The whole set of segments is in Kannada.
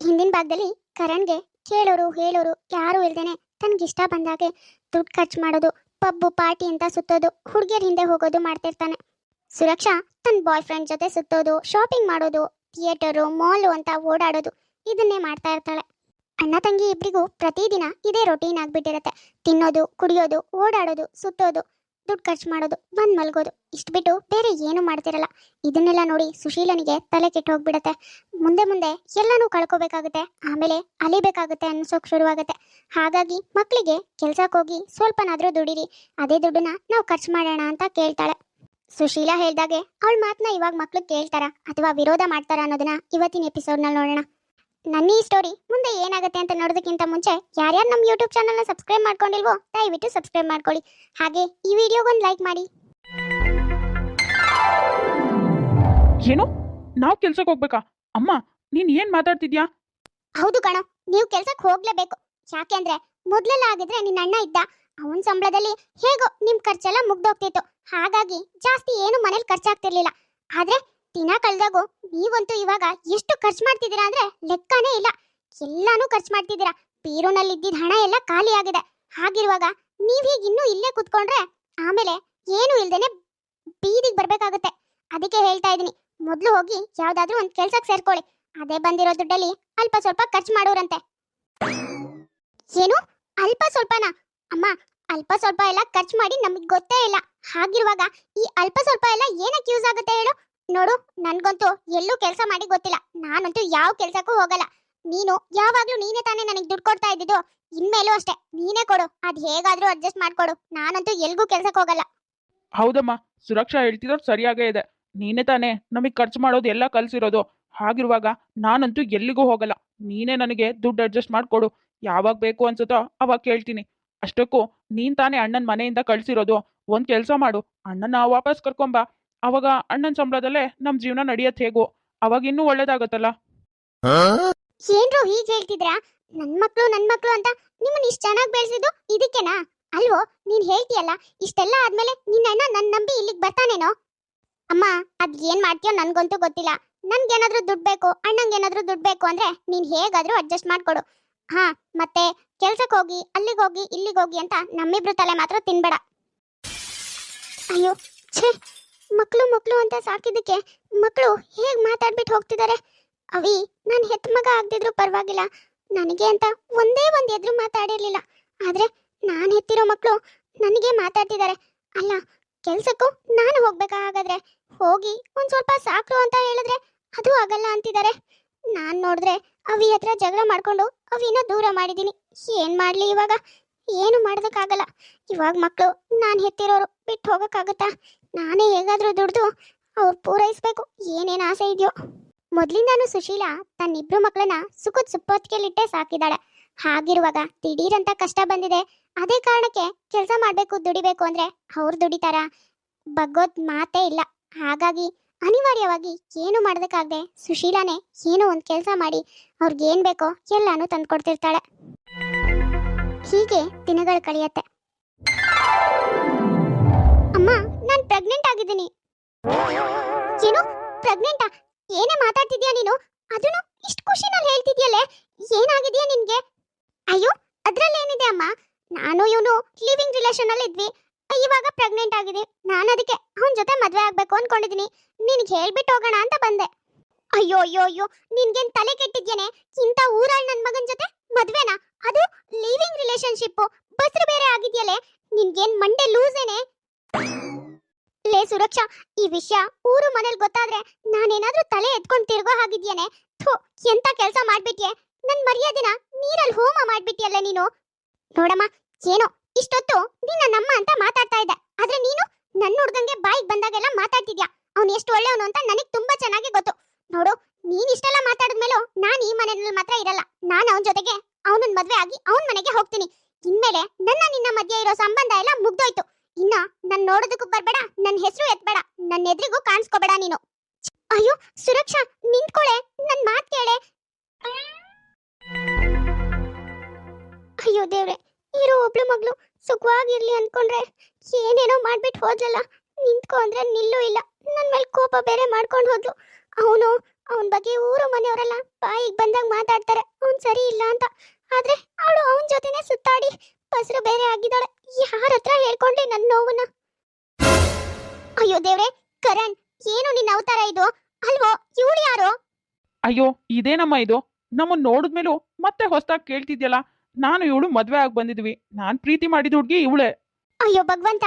ಹಿಂದಿನ ಭಾಗದಲ್ಲಿ ಕರಣ್ಗೆ ಕೇಳೋರು, ಹೇಳೋರು ಯಾರು ಇಲ್ದೇನೆ ತನಗಿಷ್ಟ ಬಂದಾಗೆ ದುಡ್ಡು ಖರ್ಚು ಮಾಡೋದು, ಪಬ್ಬು, ಪಾರ್ಟಿ ಅಂತ ಸುತ್ತೋದು, ಹುಡುಗಿಯರ ಹಿಂದೆ ಹೋಗೋದು ಮಾಡ್ತಿರ್ತಾನೆ. ಸುರಕ್ಷಾ ತನ್ನ ಬಾಯ್ ಫ್ರೆಂಡ್ ಜೊತೆ ಸುತ್ತೋದು ಶಾಪಿಂಗ್ ಮಾಡೋದು ಥಿಯೇಟರು ಮಾಲು ಅಂತ ಓಡಾಡೋದು, ಇದನ್ನೇ ಮಾಡ್ತಾ ಇರ್ತಾಳೆ. ಅಣ್ಣ ತಂಗಿ ಇಬ್ಬರಿಗೂ ಪ್ರತಿದಿನ ಇದೇ ರೊಟೀನ್ ಆಗ್ಬಿಟ್ಟಿರತ್ತೆ. ತಿನ್ನೋದು, ಕುಡಿಯೋದು, ಓಡಾಡೋದು, ಸುತ್ತೋದು. ದುಡ್ಡು ಖರ್ಚು ಮಾಡೋದು, ಬಂದ್ ಮಲ್ಗೋದು. ಇಷ್ಟು ಬಿಟ್ಟು ಬೇರೆ ಏನು ಮಾಡ್ತಿರಲ್ಲ. ಇದನ್ನೆಲ್ಲ ನೋಡಿ ಸುಶೀಲನಿಗೆ ತಲೆ ಕೆಟ್ಟು ಹೋಗ್ಬಿಡತ್ತೆ. ಮುಂದೆ ಮುಂದೆ ಎಲ್ಲನೂ ಕಳ್ಕೋಬೇಕಾಗುತ್ತೆ. ಆಮೇಲೆ ಅಲಿಬೇಕಾಗುತ್ತೆ ಅನ್ಸೋಕ್ ಶುರುವಾಗುತ್ತೆ. ಹಾಗಾಗಿ ಮಕ್ಕಳಿಗೆ ಕೆಲ್ಸಕ್ಕೆ ಹೋಗಿ ಸ್ವಲ್ಪನಾದ್ರೂ ದುಡಿರಿ. ಅದೇ ದುಡ್ಡನ್ನ ನಾವು ಖರ್ಚು ಮಾಡೋಣ ಅಂತ ಕೇಳ್ತಾಳೆ. ಸುಶೀಲಾ ಹೇಳ್ದಾಗೆ, ಅವಳ ಮಾತನ್ನ ಇವಾಗ ಮಕ್ಳು ಕೇಳ್ತಾರ? ಅಥವಾ ವಿರೋಧ ಮಾಡ್ತಾರ ಅನ್ನೋದನ್ನ ಇವತ್ತಿನ ಎಪಿಸೋಡ್ನಲ್ಲಿ ನೋಡೋಣ. ನನ್ನ ಈ ಸ್ಟೋರಿ ಮುಂದೆ ಏನಾಗುತ್ತೆ ಅಂತ ನೋಡೋದಕ್ಕಿಂತ ಮುಂಚೆ ಯಾರ್ಯಾರು ನಮ್ಮ ಯೂಟ್ಯೂಬ್ ಚಾನಲ್ನ ಸಬ್ಸ್ಕ್ರೈಬ್ ಮಾಡ್ಕೊಂಡಿಲ್ವೋ ದಯವಿಟ್ಟು ಸಬ್ಸ್ಕ್ರೈಬ್ ಮಾಡ್ಕೊಳ್ಳಿ. ಹಾಗೆ ಈ ವಿಡಿಯೋಗೊಂದು ಲೈಕ್ ಮಾಡಿ. ಏನು? ನಾವು ಕೆಲ್ಸಕ್ಕೆ ಹೋಗ್ಬೇಕಾ? ಅಮ್ಮ ನೀನ್ ಏನ್ ಮಾತಾಡ್ತಿದ್ಯಾ? ಹೌದು ಕಣ ನೀವು ಕೆಲ್ಸಕ್ಕೆ ಹೋಗ್ಲೇಬೇಕು. ಯಾಕೆಂದ್ರೆ ಮೊದ್ಲೆಲ್ಲ ಆಗಿದ್ರೆ ನಿನ್ನ ಅಣ್ಣ ಇದ್ದ. ಅವನ ಸಂಬಳದಲ್ಲಿ ಹೇಗೋ ನಿಮ್ ಖರ್ಚೆಲ್ಲ ಮುಗ್ದೋಗ್ತಿತ್ತು. ಹಾಗಾಗಿ ಜಾಸ್ತಿ ಏನು ಮನೇಲಿ ಖರ್ಚಾಗ್ತಿರ್ಲಿಲ್ಲ. ಆದ್ರೆ ದಿನ ಕಳ್ದಾಗೂ ನೀವಂತೂ ಇವಾಗ ಎಷ್ಟು ಖರ್ಚು ಮಾಡ್ತಿದ್ದೀರಾ ಅಂದ್ರೆ ಲೆಕ್ಕನೇ ಇಲ್ಲ. ಎಲ್ಲಾನು ಖರ್ಚು ಮಾಡ್ತಿದ್ದೀರಾ. ಬೀರುನಲ್ಲಿ ಇದ್ದಿದ್ದ ಹಣ ಎಲ್ಲ ಖಾಲಿ ಆಗಿದೆ. ಹಾಗಿರುವಾಗ ನೀವ್ ಹೀಗೆ ಇನ್ನೂ ಇಲ್ಲೇ ಕುತ್ಕೊಂಡ್ರೆ ಆಮೇಲೆ ಏನು ಇಲ್ದೇನೆ ಬೀದಿಗೆ ಬರ್ಬೇಕಾಗುತ್ತೆ. ಅದಕ್ಕೆ ಹೇಳ್ತಾ ಇದ್ದೀನಿ. ಮೊದಲು ಹೋಗಿ ಯಾವ್ದಾದ್ರೂ ಒಂದ್ ಕೆಲ್ಸಕ್ಕೆ ಸೇರ್ಕೊಳ್ಳಿ. ಅದೇ ಬಂದಿರೋ ದುಡ್ಡಲ್ಲಿ ಅಲ್ಪ ಸ್ವಲ್ಪ ಖರ್ಚು ಮಾಡೋರಂತೆ. ಏನು? ಅಲ್ಪ ಸ್ವಲ್ಪನಾ? ಅಮ್ಮ, ಅಲ್ಪ ಸ್ವಲ್ಪ ಎಲ್ಲ ಖರ್ಚು ಮಾಡಿ ನಮಗೆ ಗೊತ್ತೇ ಇಲ್ಲ. ಹಾಗಿರುವಾಗ ಈ ಅಲ್ಪ ಸ್ವಲ್ಪ ಎಲ್ಲ ಏನಕ್ಕೆ ಯೂಸ್ ಆಗುತ್ತೆ ಹೇಳು? ನೋಡು, ನನ್ಗಂತೂ ಎಲ್ಲೂ ಕೆಲಸ ಮಾಡಿ ಗೊತ್ತಿಲ್ಲ. ನಾನಂತೂ ಯಾವ ಕೆಲ್ಸಕ್ಕೂ ಹೋಗಲ್ಲ. ನೀನು ಯಾವಾಗ್ಲೂ ನೀನೇ ತಾನೇ ನನಗೆ ದುಡ್ಡು ಕೊಡ್ತಾ ಇದ್ದಿದ್ದು. ಇನ್ಮೇಲೂ ಅಷ್ಟೇ. ನೀನೇ ಕೊಡು. ಅದ್ ಹೇಗಾದ್ರೂ ಅಡ್ಜಸ್ಟ್ ಮಾಡ್ಕೊಡು. ನಾನಂತೂ ಎಲ್ಗೂ ಕೆಲ್ಸಕ್ಕೆ ಹೋಗಲ್ಲ. ಹೌದಮ್ಮ, ಸುರಕ್ಷಾ ಹೇಳ್ತಿರೋದು ಸರಿಯಾಗೇ ಇದೆ. ನೀನೇ ತಾನೇ ನಮಗೆ ಖರ್ಚು ಮಾಡೋದು ಎಲ್ಲ ಕಲ್ಸಿರೋದು. ಹಾಗಿರುವಾಗ ನಾನಂತೂ ಎಲ್ಲಿಗೂ ಹೋಗಲ್ಲ. ನೀನೇ ನನಗೆ ದುಡ್ಡು ಅಡ್ಜಸ್ಟ್ ಮಾಡ್ಕೊಡು. ಯಾವಾಗ ಬೇಕು ಅನ್ಸುತ್ತೋ ಅವಾಗ ಕೇಳ್ತೀನಿ. ಅಷ್ಟಕ್ಕೂ ನೀನ್ ತಾನೇ ಅಣ್ಣನ ಮನೆಯಿಂದ ಕಳ್ಸಿರೋದು. ಒಂದ್ ಕೆಲಸ ಮಾಡು. ಅಣ್ಣನ ವಾಪಸ್ ಕರ್ಕೊಂಬ. ಅವಾಗ ಅಣ್ಣನ ಸಂಬಳದಲ್ಲೇ ನಮ್ ಜೀವನ ನಡೆಯತ್ ಹೇಗೋ ಅವಾಗ ಇನ್ನೂ ಒಳ್ಳೇದಾಗತ್ತಲ್ಲ? ಏನ್ರು ಹೀಗೆ ಹೇಳ್ತಿದ್ರಾ? ನನ್ ಮಕ್ಳು ನನ್ ಮಕ್ಳು ಅಂತ ನಿಮ್ಮನ್ನ ಇಷ್ಟ ಚೆನ್ನಾಗಿ ಬೆಳೆಸಿದ್ದು ಇದಕ್ಕೆನಾ? ಅಲ್ವೋ ನೀನ್ ಹೇಳ್ತೀಯಲ್ಲ ಇಷ್ಟೆಲ್ಲ ಆದ್ಮೇಲೆ ನಿನ್ನ ಅಣ್ಣ ನನ್ ನಂಬಿ ಇಲ್ಲಿಗ್ ಬರ್ತಾನೇನೋ? ಅಮ್ಮ ಅದ್ ಏನ್ ಮಾಡ್ತೀಯೋ ನನ್ಗಂತೂ ಗೊತ್ತಿಲ್ಲ. ನನ್ಗೇನಾದ್ರೂ ದುಡ್ಡು ಬೇಕು ಅಣ್ಣಂಗೇನಾದ್ರೂ ದುಡ್ಡು ಬೇಕು ಅಂದ್ರೆ ನೀನ್ ಹೇಗಾದ್ರೂ ಅಡ್ಜಸ್ಟ್ ಮಾಡ್ಕೊಡು. ಹಾ ಮತ್ತೆ ಕೆಲ್ಸಕ್ಕೆ ಹೋಗಿ ಅಲ್ಲಿಗೆ ಹೋಗಿ ಇಲ್ಲಿಗೆ ಹೋಗಿ ಅಂತ ನಮ್ಮಿಬ್ರು ತಲೆ ಮಾತ್ರ ತಿನ್ಬೇಡ. ಅಯ್ಯೋ ಛೇ! ಮಕ್ಳು ಮಕ್ಕಳು ಅಂತ ಸಾಕಿದ್ದಕ್ಕೆ ಮಕ್ಕಳು ಹೇಗೆ ಮಾತಾಡ್ಬಿಟ್ಟು ಹೋಗ್ತಿದ್ದಾರೆ ಅವಿ, ನಾನು ಹೆತ್ತ ಮಗ ಆಗದಿದ್ರು ಪರವಾಗಿಲ್ಲ. ನನಗೆ ಅಂತ ಒಂದೇ ಒಂದು ಎದುರು ಮಾತಾಡಿರಲಿಲ್ಲ. ಆದರೆ ನಾನು ಹೆತ್ತಿರೋ ಮಕ್ಕಳು ನನಗೆ ಮಾತಾಡ್ತಿದ್ದಾರೆ ಅಲ್ಲ, ಕೆಲಸಕ್ಕೂ ನಾನು ಹೋಗ್ಬೇಕಾ ಹಾಗಾದ್ರೆ ಹೋಗಿ ಒಂದು ಸ್ವಲ್ಪ ಸಾಕು ಅಂತ ಹೇಳಿದ್ರೆ ಅದು ಆಗಲ್ಲ ಅಂತಿದ್ದಾರೆ ನಾನು ನೋಡಿದ್ರೆ ಅವಿ ಹತ್ರ ಜಗಳ ಮಾಡಿಕೊಂಡು ಅವಿನ ದೂರ ಮಾಡಿದ್ದೀನಿ ಏನು ಮಾಡಲಿ ಇವಾಗ? ಏನು ಮಾಡೋದಕ್ಕಾಗಲ್ಲ. ಇವಾಗ ಮಕ್ಕಳು ನಾನು ಹೆತ್ತಿರೋರು ಬಿಟ್ಟು ಹೋಗಕ್ಕಾಗತ್ತಾ? ನಾನೇ ಹೇಗಾದ್ರೂ ದುಡ್ದು ಅವ್ರು ಪೂರೈಸ್ಬೇಕು. ಏನೇನು ಆಸೆ ಇದೆಯೋ. ಮೊದ್ಲಿಂದಾನು ಸುಶೀಲಾ ತನ್ನಿಬ್ರು ಮಕ್ಕಳನ್ನ ಸುಖದ ಸುಪ್ಪತ್ತಿಗೆಲಿಟ್ಟೆ ಸಾಕಿದಾಳೆ. ಹಾಗಿರುವಾಗ ದಿಢೀರಂತ ಕಷ್ಟ ಬಂದಿದೆ. ಅದೇ ಕಾರಣಕ್ಕೆ ಕೆಲಸ ಮಾಡ್ಬೇಕು, ದುಡಿಬೇಕು ಅಂದ್ರೆ ಅವ್ರು ದುಡಿತಾರ. ಬಗ್ಗೋದ್ ಮಾತೇ ಇಲ್ಲ. ಹಾಗಾಗಿ ಅನಿವಾರ್ಯವಾಗಿ ಏನು ಮಾಡೋದಕ್ಕಾಗದೆ ಸುಶೀಲಾನೇ ಏನೋ ಒಂದು ಕೆಲಸ ಮಾಡಿ ಅವ್ರಿಗೇನ್ ಬೇಕೋ ಎಲ್ಲಾನು ತಂದ್ಕೊಡ್ತಿರ್ತಾಳೆ. ಹೀಗೆ ದಿನಗಳು ಕಳೆಯತ್ತೆ. ಪ್ರೆಗ್ನೆಂಟ್ ಆಗಿದ್ದೀನಿ. ಏನು ಪ್ರೆಗ್ನೆಂಟಾ ಏನೇ ಮಾತಾಡ್ತಿದ್ಯಾ ನೀನು? ಅದನ್ನು ಇಷ್ಟು ಖುಷಿನಲ್ಲಿ ಹೇಳ್ತಿದ್ಯಲ್ಲೇ? ಏನಾಗಿದ್ಯಾ ನಿನ್ಗೆ? ಅಯ್ಯೋ ಅದ್ರಲ್ಲೇನಿದೆ ಅಮ್ಮ? ನಾನು ಇವನು ಲಿವಿಂಗ್ ರಿಲೇಷನ್ ಅಲ್ಲಿ ಇದ್ವಿ. ಇವಾಗ ಪ್ರೆಗ್ನೆಂಟ್ ಆಗಿದೆ. ನಾನು ಅದಕ್ಕೆ ಅವನ ಜೊತೆ ಮದ್ವೆ ಆಗ್ಬೇಕು ಅನ್ಕೊಂಡಿದೀನಿ. ನಿನ್ಗೆ ಹೇಳ್ಬಿಟ್ಟು ಹೋಗೋಣ ಅಂತ ಬಂದೆ. ಅಯ್ಯೋ ಅಯ್ಯೋ ಅಯ್ಯೋ, ನಿನ್ಗೇನ್ ತಲೆ ಕೆಟ್ಟಿದ್ಯೇನೆ? ಇಂಥ ಊರಲ್ಲಿ ನನ್ನ ಮಗನ್ ಜೊತೆ ಮದ್ವೆನಾ? ಅದು ಲಿವಿಂಗ್ ರಿಲೇಶನ್ಶಿಪ್ ಬಸ್ರು ಬೇರೆ ಆಗಿದ್ಯಲ್ಲೇ? ನಿನ್ಗೇನ್ ಮಂಡೆ ಲೂಸೇನೆ ಲೇ ಸುರಕ್ಷಾ, ಈ ವಿಷಯ ಊರು ಮನೇಲಿ ಗೊತ್ತಾದ್ರೆ ನಾನೇನಾದ್ರೂ ತಲೆ ಎತ್ಕೊಂಡು ತಿರುಗೋ ಹಾಗಿದ್ಯೇನೆ? ಥು, ಎಂತ ಕೆಲಸ ಮಾಡ್ಬಿಟ್ಯೆ? ನನ್ ಮರ್ಯಾದಿನ ನೀರಲ್ಲಿ ಹೋಮ ಮಾಡ್ಬಿಟ್ಟಿಯಲ್ಲ ನೀನು? ನೋಡಮ್ಮ, ಏನೋ, ಇಷ್ಟೊತ್ತು ನಿನ್ನ ನಮ್ಮ ಅಂತ ಮಾತಾಡ್ತಾ ಇದ್ದೆ. ಆದ್ರೆ ನೀನು ನನ್ನ ಹುಡ್ಗಂಗೆ ಬಾಯಿಗೆ ಬಂದಾಗೆಲ್ಲ ಮಾತಾಡ್ತಿದ್ಯಾ? ಅವ್ನು ಎಷ್ಟು ಒಳ್ಳೆಯವನು ಅಂತ ನನಗೆ ತುಂಬಾ ಚೆನ್ನಾಗಿ ಗೊತ್ತು. ನೋಡು, ನೀನ್ ಇಷ್ಟೆಲ್ಲ ಮಾತಾಡಿದ್ಮೇಲೂ ನಾನು ಈ ಮನೆಯಲ್ಲಿ ಮಾತ್ರ ಇರಲ್ಲ. ನಾನು ಅವನ ಜೊತೆಗೆ ಅವನನ್ನ ಮದ್ವೆ ಆಗಿ ಅವನ ಮನೆಗೆ ಹೋಗ್ತೀನಿ. ಇನ್ಮೇಲೆ ನನ್ನ ನಿನ್ನ ಮಧ್ಯೆ ಇರೋ ಸಂಬಂಧ ಎಲ್ಲ ಮುಗ್ದೋಯ್ತು. ಇನ್ನ ನನ್ ನೋಡೋದಕ್ಕೂ ಬರ್ಬೇಡ ನನ್ನ ಹೆಸರು ಎತ್ಬೇಡ ನನ್ನ ಎದುರಿಗೂ ಕಾಣಿಸ್ಕೋಬೇಡ ನೀನು. ಅಯ್ಯೋ, ಸುರಕ್ಷಾ, ನಿಂತ್ಕೊಳೆ, ನನ್ ಮಾತ್ ಕೇಳೆ. ಅಯ್ಯೋ ದೇವ್ರೆ, ಇರೋ ಒಬ್ಳು ಮಗಳು ಸುಖವಾಗಿರ್ಲಿ ಅನ್ಕೊಂಡ್ರೆ ಏನೇನೋ ಮಾಡ್ಬಿಟ್ಟು ಹೋದ್ಲಲ್ಲ, ನಿಂತ್ಕೊ ಅಂದ್ರೆ ನಿಲ್ಲೂ ಇಲ್ಲ. ನನ್ ಮೇಲೆ ಕೋಪ ಬೇರೆ ಮಾಡ್ಕೊಂಡು ಹೋದ್ಲು. ಅವನು, ಅವನ ಬಗ್ಗೆ ಊರು ಮನೆಯವರೆಲ್ಲ ಬಾಯಿಗೆ ಬಂದಾಗ ಮಾತಾಡ್ತಾರೆ. ಅವ್ನ್ ಸರಿ ಇಲ್ಲ ಅಂತ. ಆದ್ರೆ ಅವಳು ಅವನ ಜೊತೆನೆ ಸುತ್ತಾಡಿ ಬಸ್ರು ಬೇರೆ ಆಗಿದ್ದಾಳೆ. ಯಾರ ಹತ್ರ ಹೇಳ್ಕೊಂಡೆ ನನ್ನ ನೋವನ್ನ. ಅಯ್ಯೋ ದೇವ್ರೆ ಕರಣ್ ಏನು ನಿನ್ನ ಅವತಾರ ಇದು? ಅಲ್ವೋ ಇವಳು ಯಾರು? ಅಯ್ಯೋ ಇದೇನಮ್ಮ ಇದು? ನಮ್ಮನ್ನ ನೋಡಿದ್ಮೇಲೂ ಮತ್ತೆ ಹೊಸದಾಗಿ ಕೇಳ್ತಿದ್ಯಲ್ಲ? ನಾನು ಇವಳು ಮದ್ವೆ ಆಗಿ ಬಂದಿದ್ವಿ. ನಾನ್ ಪ್ರೀತಿ ಮಾಡಿದ ಹುಡ್ಗಿ ಇವಳೆ. ಅಯ್ಯೋ ಭಗವಂತ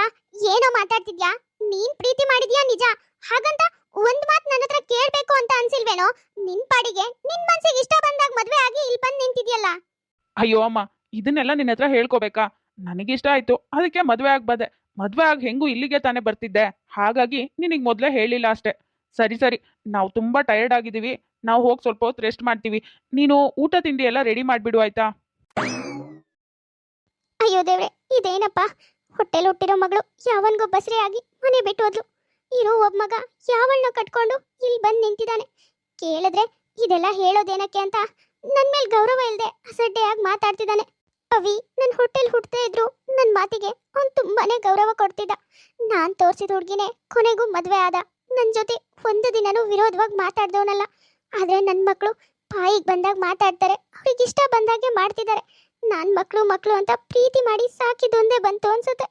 ಏನೋ ಮಾತಾಡ್ತಿದ್ಯಾ? ನೀನ್ ಪ್ರೀತಿ ಮಾಡಿದ್ಯಾ ನಿಜ? ಹಾಗಂತ ಒಂದ್ ಮಾತ್ ನನ್ನ ಹತ್ರ ಕೇಳ್ಬೇಕು ಅಂತ ಅನ್ಸಿಲ್ವೇನೋ? ನಿನ್ ಪಾಡಿಗೆ ನಿನ್ ಮನ್ಸಿಗೆ ಇಷ್ಟ ಬಂದಾಗ ಮದ್ವೆ ಆಗಿ ಇಲ್ಲಿ ಬಂದ್ ನಿಂತಿದ್ಯಲ್ಲ. ಅಯ್ಯೋ ಅಮ್ಮ ಇದನ್ನೆಲ್ಲ ನಿನ್ನ ಹತ್ರ ಹೇಳ್ಕೋಬೇಕಾ? ನನಗಿಷ್ಟ ಆಯ್ತು. ಅದಕ್ಕೆ ಮದ್ವೆ ಆಗಿ ಬಂದೆ ಮದ್ವೆ ಆಗಿ ಹೆಂಗೂ ಇಲ್ಲಿಗೆ ತಾನೇ ಬರ್ತಿದ್ದೆ. ಹಾಗಾಗಿ ನಿನಗೆ ಮೊದಲೇ ಹೇಳಿಲ್ಲ ಅಷ್ಟೇ. ಸರಿ ಸರಿ. ನಾವು ತುಂಬಾ ಟಯರ್ಡ್ ಆಗಿದ್ದೀವಿ ನಾವು ಹೋಗಿ ಸ್ವಲ್ಪ ಹೊತ್ತು ರೆಸ್ಟ್ ಮಾಡ್ತೀವಿ. ನೀನು ಊಟ ತಿಂಡಿ ಎಲ್ಲ ರೆಡಿ ಮಾಡಿಬಿಡು, ಆಯ್ತಾ? ಅಯ್ಯೋ ದೇವ್ರೆ, ಇದೇನಪ್ಪ? ಹೊಟ್ಟೆಲ್ ಹುಟ್ಟಿರೋ ಮಗಳು ಯಾವನ್ಗೋ ಬಸ್ರಿ ಆಗಿ ಮನೆ ಬಿಟ್ಟು ಹೋದ್ಲು. ಇರೋ ಒಬ್ಬ ಮಗ ಯಾವಳನ್ನ ಕಟ್ಕೊಂಡು ಇಲ್ಲಿ ಬಂದು ನಿಂತಿದ್ದಾನೆ ಕೇಳಿದ್ರೆ ಇದೆಲ್ಲ ಹೇಳೋದೇನಕ್ಕೆ ಅಂತ ನನ್ನ ಮೇಲೆ ಗೌರವ ಇಲ್ಲದೆ ಅಸಡ್ಡೆಯಾಗಿ ಮಾತಾಡ್ತಿದ್ದಾನೆ ಅವಿ ನನ್ನ ಹೋಟೆಲ್ ಹುಡ್ತಾ ಇದ್ರು. ನನ್ನ ಮಾತಿಗೆ ಅವ್ನ್ ತುಂಬಾನೇ ಗೌರವ ಕೊಡ್ತಿದ್ದ. ನಾನ್ ತೋರ್ಸಿದ ಹುಡುಗಿನೇ ಕೊನೆಗೂ ಮದ್ವೆ ಆದ. ನನ್ ಜೊತೆ ಒಂದು ದಿನನೂ ವಿರೋಧವಾಗಿ ಮಾತಾಡ್ದವನಲ್ಲ. ಆದ್ರೆ ನನ್ ಮಕ್ಕಳು ಬಾಯಿಗೆ ಬಂದಾಗ ಮಾತಾಡ್ತಾರೆ. ಅವ್ರಿಗೆ ಇಷ್ಟ ಬಂದಾಗೆ ಮಾಡ್ತಿದ್ದಾರೆ. ನನ್ನ ಮಕ್ಕಳು ಮಕ್ಕಳು ಅಂತ ಪ್ರೀತಿ ಮಾಡಿ ಸಾಕಿದೊಂದೇ ಬಂತು ಅನ್ಸುತ್ತೆ.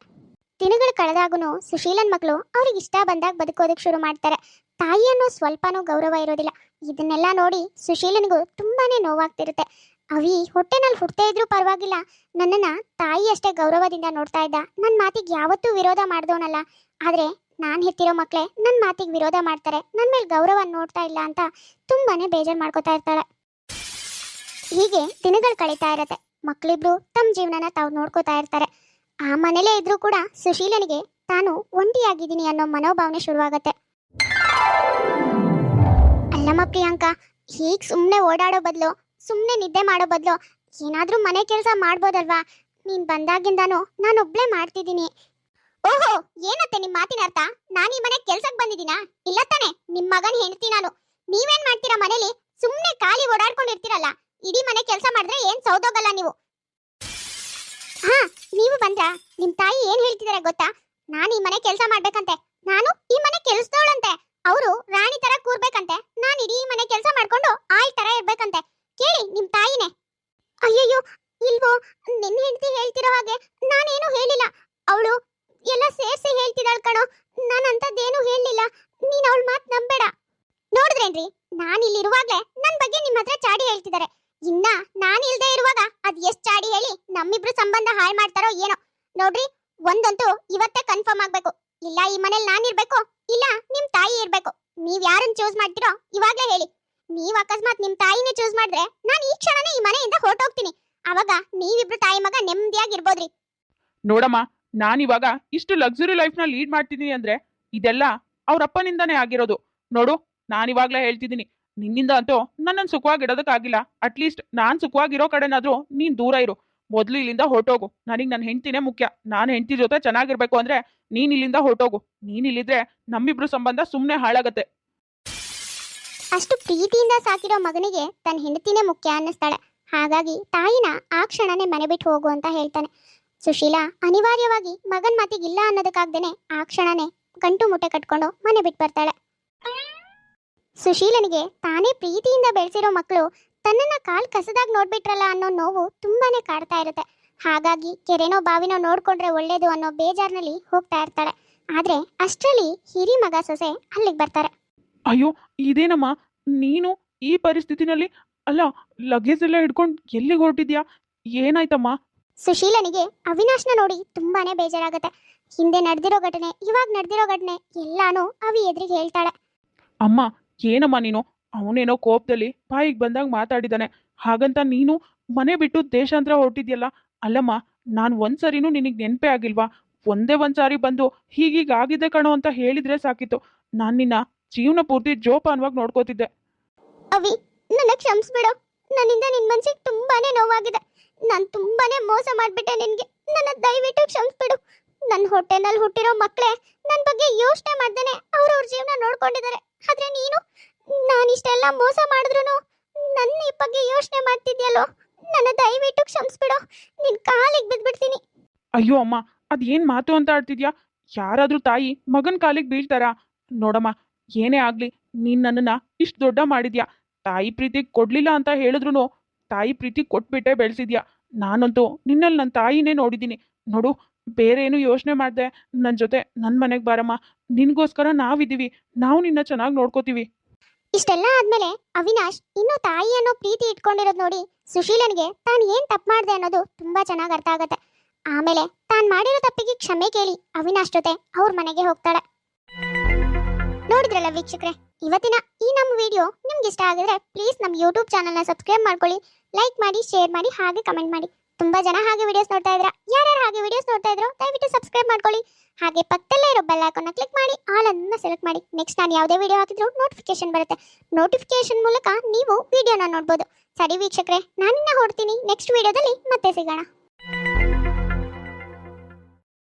ದಿನಗಳು ಕಳೆದಾಗೂ ಸುಶೀಲನ್ ಮಕ್ಕಳು ಅವ್ರಿಗೆ ಇಷ್ಟ ಬಂದಾಗ ಬದುಕೋದಕ್ಕೆ ಶುರು ಮಾಡ್ತಾರೆ. ತಾಯಿ ಅನ್ನೋ ಸ್ವಲ್ಪನೂ ಗೌರವ ಇರೋದಿಲ್ಲ. ಇದನ್ನೆಲ್ಲ ನೋಡಿ ಸುಶೀಲನಿಗೂ ತುಂಬಾನೇ ನೋವಾಗ್ತಿರುತ್ತೆ. ಅವಿ, ಹೊಟ್ಟೆನಲ್ಲಿ ಹುಟ್ಟದೇ ಇದ್ರೂ ಪರವಾಗಿಲ್ಲ. ನನ್ನನ್ನ ತಾಯಿ ಅಷ್ಟೇ ಗೌರವದಿಂದ ನೋಡ್ತಾ ಇದ್ದ. ನನ್ನ ಮಾತಿಗೆ ಯಾವತ್ತೂ ವಿರೋಧ ಮಾಡ್ದವನಲ್ಲ. ಆದ್ರೆ ನಾನು ಹೆತ್ತಿರೋ ಮಕ್ಕಳೇ ನನ್ನ ಮಾತಿಗೆ ವಿರೋಧ ಮಾಡ್ತಾರೆ. ನನ್ನ ಮೇಲೆ ಗೌರವ ನೋಡ್ತಾ ಇಲ್ಲ ಅಂತ ತುಂಬಾನೇ ಬೇಜಾರ್ ಮಾಡ್ಕೋತಾ ಇರ್ತಾಳೆ. ಹೀಗೆ ದಿನಗಳು ಕಳೀತಾ ಇರತ್ತೆ. ಮಕ್ಳಿಬ್ರು ತಮ್ಮ ಜೀವನನ ತಾವು ನೋಡ್ಕೋತಾ ಇರ್ತಾರೆ. ಆ ಮನೇಲೇ ಇದ್ರೂ ಕೂಡ ಸುಶೀಲನಿಗೆ ತಾನು ಒಂಟಿಯಾಗಿದ್ದೀನಿ ಅನ್ನೋ ಮನೋಭಾವನೆ ಶುರುವಾಗತ್ತೆ. ಅಲ್ಲಮ್ಮ ಪ್ರಿಯಾಂಕಾ ಹೀಗ್ ಸುಮ್ಮನೆ ಓಡಾಡೋ ಬದಲು ಸುಮ್ಮನೆ ನಿದ್ದೆ ಮಾಡೋ ಬದಲು ಏನಾದರೂ ಮನೆ ಕೆಲಸ ಮಾಡ್ಬೋದಲ್ವಾ? ನೀನು ಬಂದಾಗಿಂದಾನು ನಾನೊಬ್ಳೆ ಮಾಡ್ತಿದ್ದೀನಿ. ಓಹೋ, ಏನತ್ತೆ ನಿಮ್ಮ ಮಾತಿನ ಅರ್ಥ? ನಾನು ಈ ಮನೆ ಕೆಲ್ಸಕ್ಕೆ ಬಂದಿದ್ದೀನಾ? ಇಲ್ಲ ತಾನೆ ನಿಮ್ಮ ಮಗನ್ ಹೆಂಡತಿ ನಾನು. ನೀವೇನ್ ಮಾಡ್ತೀರಾ ಮನೇಲಿ? ಸುಮ್ಮನೆ ಖಾಲಿ ಓಡಾಡ್ಕೊಂಡಿರ್ತೀರಲ್ಲ. ಇಡೀ ಮನೆ ಕೆಲಸ ಮಾಡಿದ್ರೆ ಏನ್ ಸೌದೋಗಲ್ಲ ನೀವು? ಹಾ, ನೀವು ಬಂದ್ರಾ? ನಿಮ್ ತಾಯಿ ಏನ್ ಹೇಳ್ತಿದಾರೆ ಗೊತ್ತಾ? ನಾನು ಈ ಮನೆ ಕೆಲಸ ಮಾಡ್ಬೇಕಂತೆ. ನಾನು ಈ ಮನೆ ಕೆಲ್ಸದವಳಂತೆ ಅವರು ರಾಣಿ ತರ ಕೂರ್ಬೇಕಂತೆ. ನಾನು ಇಡೀ ಮನೆ ಕೆಲಸ ಮಾಡ್ಕೊಂಡು ಆಳ್ ತರ ಇರ್ಬೇಕಂತೆ ಕೇಳಿ ನಿಮ್ ತಾಯಿನೇ ಅಯ್ಯಯ್ಯೋ ಇಲ್ವೋ ನಿನ್ ಹೆಂಡತಿ ಹೇಳ್ತಿರೋ ಹಾಗೆ ನಾನೇನು ಹೇಳಿಲ್ಲ ಅವಳು ಎಲ್ಲ ಸೇರ್ಸಿ ಹೇಳ್ತಿದ್ದಾಳ್ ಕಣೋ ನಾನು ಅಂತದ್ದೇನು ಹೇಳಿಲ್ಲ ನೀನ್ ಅವಳ ಮಾತ್ ನಂಬೇಡ ನೋಡಿದ್ರೇನ್ರಿ ನಾನು ಇಲ್ಲಿ ಇರುವಾಗ್ಲೇ ನನ್ ಬಗ್ಗೆ ನಿಮ್ ಹತ್ರ ಚಾಡಿ ಹೇಳ್ತಿದ್ದಾರೆ ಇನ್ನ ನಾನ್ ಇಲ್ದೇ ಇರುವಾಗ ಅದ್ ಎಷ್ಟ್ ನಮ್ಮಿಬ್ರು ಸಂಬಂಧ ಹಾಳು ಮಾಡ್ತಾರೋ ಏನೋ. ನೋಡ್ರಿ, ಒಂದಂತೂ ಇವತ್ತೇ ಕನ್ಫರ್ಮ್ ಆಗ್ಬೇಕು. ಇಲ್ಲ, ಈ ಮನೇಲಿ ನಾನ್ ಇರ್ಬೇಕು, ಇಲ್ಲ, ನಿಮ್ ತಾಯಿ ಇರ್ಬೇಕು. ನೀವ್ ಯಾರನ್ನ ಚೂಸ್ ಮಾಡ್ತೀರೋ, ಇವಾಗ್ಲೇ ಹೇಳಿ. ನೀವ್ ಅಕಸ್ಮಾತ್ ನಿಮ್ ತಾಯಿನೇ ಚೂಸ್ ಮಾಡಿದ್ರೆ ನಾನ್ ಈ ಕ್ಷಣನೇ ಈ ಮನೆಯಿಂದ ಹೊರಟೋಗ್ತೀನಿ. ಅವಾಗ ನೀವಿಬ್ರು ತಾಯಿ ಮಗ ನೆಮ್ಮದಿಯಾಗಿರ್ಬೋದ್ರಿ ನೋಡಮ್ಮ ನಾನಿವಾಗ ಇಷ್ಟು ಲಕ್ಸುರಿ ಲೈಫ್ನ ಲೀಡ್ ಮಾಡ್ತಿದ್ದೀನಿ ಅಂದ್ರೆ ಇದೆಲ್ಲ ಅವ್ರ ಅಪ್ಪನಿಂದಾನೇ ಆಗಿರೋದು. ನೋಡು ನಾನಿವಾಗ್ಲೇ ಹೇಳ್ತಿದ್ದೀನಿ. ನಿನ್ನಿಂದ ಅಂತೂ ನನ್ನನ್ನು ಸುಖವಾಗಿಡೋದಕ್ಕಾಗಿಲ್ಲ. ಅಟ್ಲೀಸ್ಟ್ ನಾನ್ ಸುಖವಾಗಿರೋ ಕಡೆನಾದ್ರೂ ನೀನ್ ದೂರ ಇರು. ಮೊದ್ಲು ಇಲ್ಲಿಂದ ಹೊರಟೋಗು. ನನಗೆ ನನ್ನ ಹೆಂಡ್ತಿನೇ ಮುಖ್ಯ. ನಾನು ಹೆಂಡತಿ ಜೊತೆ ಚೆನ್ನಾಗಿರ್ಬೇಕು ಅಂದ್ರೆ ನೀನ್ ಇಲ್ಲಿಂದ ಹೊರಟೋಗು. ನೀನ್ ಇಲ್ಲಿದ್ರೆ ನಮ್ಮಿಬ್ರು ಸಂಬಂಧ ಸುಮ್ಮನೆ ಹಾಳಾಗತ್ತೆ. ಅಷ್ಟು ಪ್ರೀತಿಯಿಂದ ಸಾಕಿರೋ ಮಗನಿಗೆ ತನ್ನ ಹೆಂಡತಿನೇ ಮುಖ್ಯ ಅನ್ನಿಸ್ತಾಳೆ. ಹಾಗಾಗಿ ತಾಯಿನ ಆ ಕ್ಷಣನೇ ಮನೆ ಬಿಟ್ಟು ಹೋಗು ಅಂತ ಹೇಳ್ತಾನೆ. ಸುಶೀಲಾ, ಅನಿವಾರ್ಯವಾಗಿ ಮಗನ್ ಮಾತಿಗೆ ಇಲ್ಲ ಅನ್ನೋದಕ್ಕಾಗ್ದೇನೆ ಆ ಕ್ಷಣನೇ ಗಂಟು ಮುಟ್ಟೆ ಕಟ್ಕೊಂಡು ಮನೆ ಬಿಟ್ಟು ಬರ್ತಾಳೆ. ಸುಶೀಲನಿಗೆ ತಾನೇ ಪ್ರೀತಿಯಿಂದ ಬೆಳೆಸಿರೋ ಮಕ್ಕಳು ತನ್ನನ್ನ ಕಾಲ್ ಕಸದಾಗ ನೋಡ್ಬಿಟ್ರಲ್ಲ ಅನ್ನೋ ನೋವು ತುಂಬಾನೇ ಕಾಡ್ತಾ ಇರುತ್ತೆ. ಹಾಗಾಗಿ ಕೆರೆನೋ ಬಾವಿನೋ ನೋಡ್ಕೊಂಡ್ರೆ ಒಳ್ಳೇದು ಅನ್ನೋ ಬೇಜಾರ್ನಲ್ಲಿ ಹೋಗ್ತಾ ಇರ್ತಾಳೆ ಆದ್ರೆ ಅಷ್ಟರಲ್ಲಿ ಹಿರಿ ಮಗ ಸೊಸೆ ಅಲ್ಲಿಗೆ ಬರ್ತಾರೆ. ಅಯ್ಯೋ ಇದೇನಮ್ಮ? ನೀನು ಈ ಪರಿಸ್ಥಿತಿನಲ್ಲಿ ಅಲ್ಲ ಲಗೇಜ್ ಎಲ್ಲ ಹಿಡ್ಕೊಂಡು ಎಲ್ಲಿಗೆ ಹೊರಟಿದ್ಯಾ? ಏನಾಯ್ತಮ್ಮ? ಸುಶೀಲನಿಗೆ ಅವಿನಾಶ್ನ ನೋಡಿ ತುಂಬಾನೇ ಬೇಜಾರಾಗುತ್ತೆ. ಹಿಂದೆ ನಡೆದಿರೋ ಘಟನೆ ಇವಾಗ ನಡೆದಿರೋ ಘಟನೆ ಎಲ್ಲಾನು ಅವಿ ಎದುರಿಗೆ ಹೇಳ್ತಾಳೆ. ಅಮ್ಮ ಏನಮ್ಮ ನೀನು? ಅವನೇನೋ ಕೋಪದಲ್ಲಿ ಬಾಯಿಗೆ ಬಂದಾಗ ಮಾತಾಡಿದಾನೆ. ಹಾಗಂತ ನೀನು ಮನೆ ಬಿಟ್ಟು ದೇಶಾಂತರ ಹೊರಟಿದ್ಯಲ್ಲ? ಅಲ್ಲಮ್ಮ, ನಾನು ಒಂದ್ಸರಿನೂ ನಿನಗೆ ನೆನಪೇ ಆಗಿಲ್ವಾ? ಒಂದೇ ಒಂದ್ಸಾರಿ ಬಂದು ಹೀಗೀಗ ಆಗಿದೆ ಕಣೋ ಅಂತ ಹೇಳಿದ್ರೆ ಸಾಕಿತ್ತು. ನಾನು ನಿನ್ನ ಜೀವನ ಪೂರ್ತಿ ಜೋಪಾನವಾಗಿ ನೋಡ್ಕೋತಿದ್ದೆ. ಅವಿ, ನನ್ನ ಕ್ಷಮಿಸ್ಬಿಡು. ನನ್ನಿಂದ ನಿನ್ ಮನ್ಸಿಗೆ ತುಂಬಾನೇ ನೋವಾಗಿದೆ. ನಾನು ತುಂಬಾನೇ ಮೋಸ ಮಾಡ್ಬಿಟ್ಟೆ ನಿನ್ಗೆ. ನನ್ನ ದಯವಿಟ್ಟು ಕ್ಷಮಿಸ್ಬಿಡು. ನನ್ನ ಹೊಟ್ಟೆನಲ್ಲಿ ಹುಟ್ಟಿರೋ ಮಕ್ಕಳೇ ನನ್ನ ಬಗ್ಗೆ ಯೋಚನೆ ಮಾಡ್ದೇನೆ. ಅವ್ರವ್ರ ಜೀವನ ನೋಡ್ಕೊಂಡಿದ್ದಾರೆ ಆದ್ರೆ ನೀನು ನಾನಿಷ್ಟೆಲ್ಲ ಮೋಸ ಮಾಡಿದ್ರು ನನ್ನ ಈ ಬಗ್ಗೆ ಯೋಚನೆ ಮಾಡ್ತಿದ್ಯಲ್ಲೋ? ನನ್ನ ದಯವಿಟ್ಟು ಕ್ಷಮಿಸ್ಬಿಡು. ನಿನ್ ಕಾಲಿಗೆ ಬಿದ್ಬಿಡ್ತೀನಿ. ಅಯ್ಯೋ ಅಮ್ಮ, ಅದೇನ್ ಮಾತು ಅಂತ ಆಡ್ತಿದ್ಯಾ? ಯಾರಾದ್ರೂ ತಾಯಿ ಮಗನ ಕಾಲಿಗೆ ಬೀಳ್ತಾರಾ? ನೋಡಮ್ಮ, ಏನೇ ಆಗ್ಲಿ, ನೀನ್ ನನ್ನನ್ನ ಇಷ್ಟು ದೊಡ್ಡ ಮಾಡಿದ್ಯಾ? ತಾಯಿ ಪ್ರೀತಿ ಕೊಡ್ಲಿಲ್ಲ ಅಂತ ಹೇಳಿದ್ರು ತಾಯಿ ಪ್ರೀತಿ ಕೊಟ್ಬಿಟ್ಟೆ ಬೆಳೆಸಿದ್ಯಾ? ನಾನಂತೂ ನಿನ್ನಲ್ಲಿ ನನ್ನ ತಾಯಿನೇ ನೋಡಿದ್ದೀನಿ. ನೋಡು ಬೇರೆ ಏನು ಯೋಚನೆ ಮಾಡಿದೆ. ನನ್ನ ಜೊತೆ ನನ್ನ ಮನೆಗೆ ಬಾರಮ್ಮ. ನಿನಗೋಸ್ಕರ ನಾವಿದ್ದೀವಿ. ನಾವು ನಿನ್ನ ಚೆನ್ನಾಗಿ ನೋಡ್ಕೋತೀವಿ. ಇಷ್ಟೆಲ್ಲ ಆದ್ಮೇಲೆ ಅವಿನಾಶ್ ಇನ್ನೂ ತಾಯಿ ಅನ್ನೋ ಪ್ರೀತಿ ಇಟ್ಕೊಂಡಿರೋದು ನೋಡಿ ಸುಶೀಲನ್ಗೆ ತಾನು ಏನ್ ತಪ್ಪು ಮಾಡಿದೆ ಅನ್ನೋದು ತುಂಬಾ ಚೆನ್ನಾಗಿ ಅರ್ಥ ಆಗತ್ತೆ. ಆಮೇಲೆ ತಾನು ಮಾಡಿರೋ ತಪ್ಪಿಗೆ ಕ್ಷಮೆ ಕೇಳಿ ಅವಿನಾಶ್ ಜೊತೆ ಅವ್ರ ಮನೆಗೆ ಹೋಗ್ತಾಳೆ. ನೋಡಿದ್ರಲ್ಲ ವೀಕ್ಷಕರೇ, ಇವತ್ತಿನ ಈ ನಮ್ಮ ವಿಡಿಯೋ ನಿಮ್ಗೆ ಇಷ್ಟ ಆಗಿದ್ರೆ ಪ್ಲೀಸ್ ನಮ್ಮ ಯೂಟ್ಯೂಬ್ ಚಾನಲ್ನ ಸಬ್ಸ್ಕ್ರೈಬ್ ಮಾಡ್ಕೊಳ್ಳಿ, ಲೈಕ್ ಮಾಡಿ, ಶೇರ್ ಮಾಡಿ, ಹಾಗೆ ಕಮೆಂಟ್ ಮಾಡಿ. ತುಂಬಾ ಜನ ಹಾಗೆ ವಿಡಿಯೋಸ್ ನೋಡ್ತಾ ಇದ್ರ. ಯಾರ್ಯಾರು ಹಾಗೆ ವಿಡಿಯೋಸ್ ನೋಡ್ತಾ ಇದ್ರು, ದಯವಿಟ್ಟು ಸಬ್ಸ್ಕ್ರೈಬ್ ಮಾಡ್ಕೊಳ್ಳಿ. ಹಾಗೆ ಪಕ್ಕದಲ್ಲೇ ಇರೋ ಬೆಲ್ ಐಕಾನ್ನ ಕ್ಲಿಕ್ ಮಾಡಿ ಆಲ್ ಅನ್ನ ಸೆಲೆಕ್ಟ್ ಮಾಡಿ. ನೆಕ್ಸ್ಟ್ ನಾನು ಯಾವುದೇ ವಿಡಿಯೋ ಹಾಕಿದ್ರು ನೋಟಿಫಿಕೇಶನ್ ಬರುತ್ತೆ. ನೋಟಿಫಿಕೇಶನ್ ಮೂಲಕ ನೀವು ವಿಡಿಯೋನ ನೋಡ್ಬೋದು. ಸರಿ ವೀಕ್ಷಕರೇ, ನಾನಿನ್ನ ಹೊಡ್ತೀನಿ. ನೆಕ್ಸ್ಟ್ ವಿಡಿಯೋದಲ್ಲಿ ಮತ್ತೆ ಸಿಗೋಣ.